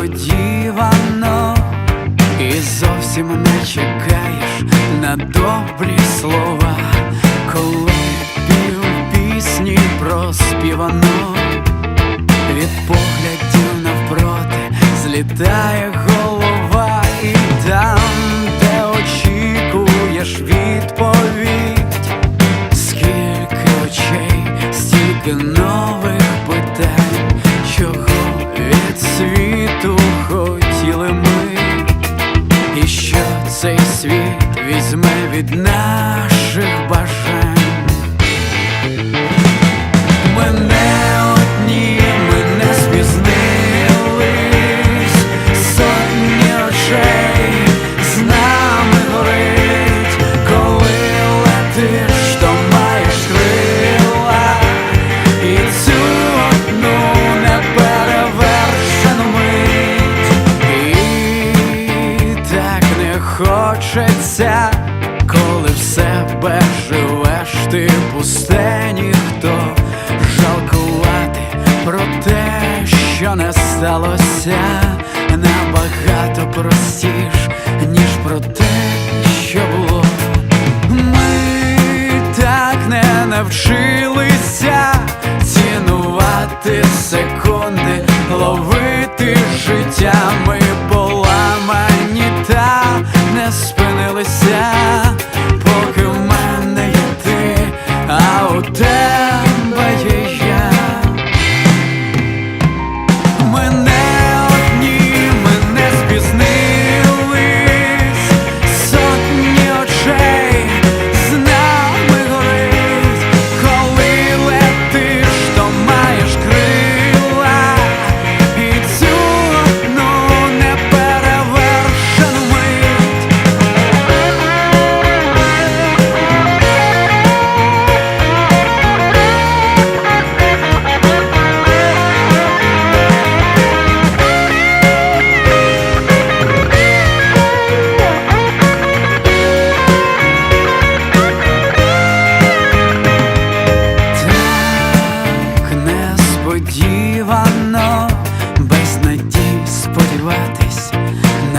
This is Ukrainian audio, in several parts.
несподівано, і зовсім не чекаєш на добрі слова, коли пів пісні проспівано, від поглядів навпроти злітає. Хочеться, коли в себе живеш, ти пусте ніхто жалкувати про те, що не сталося, набагато простіш, ніж про те, що було. Ми так не навчилися Hotel.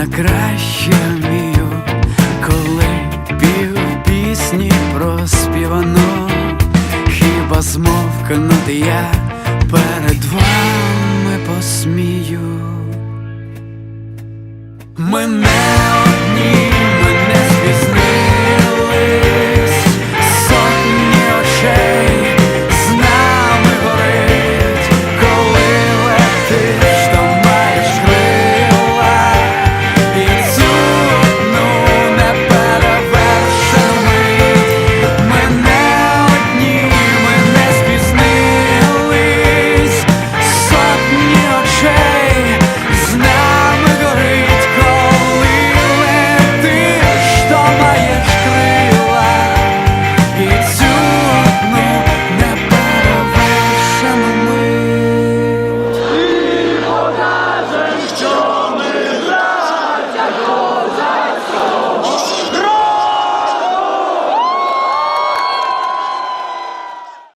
На краще вмію, коли пів пісні проспівано, хіба змовкнути я перед вами посмію. Ми не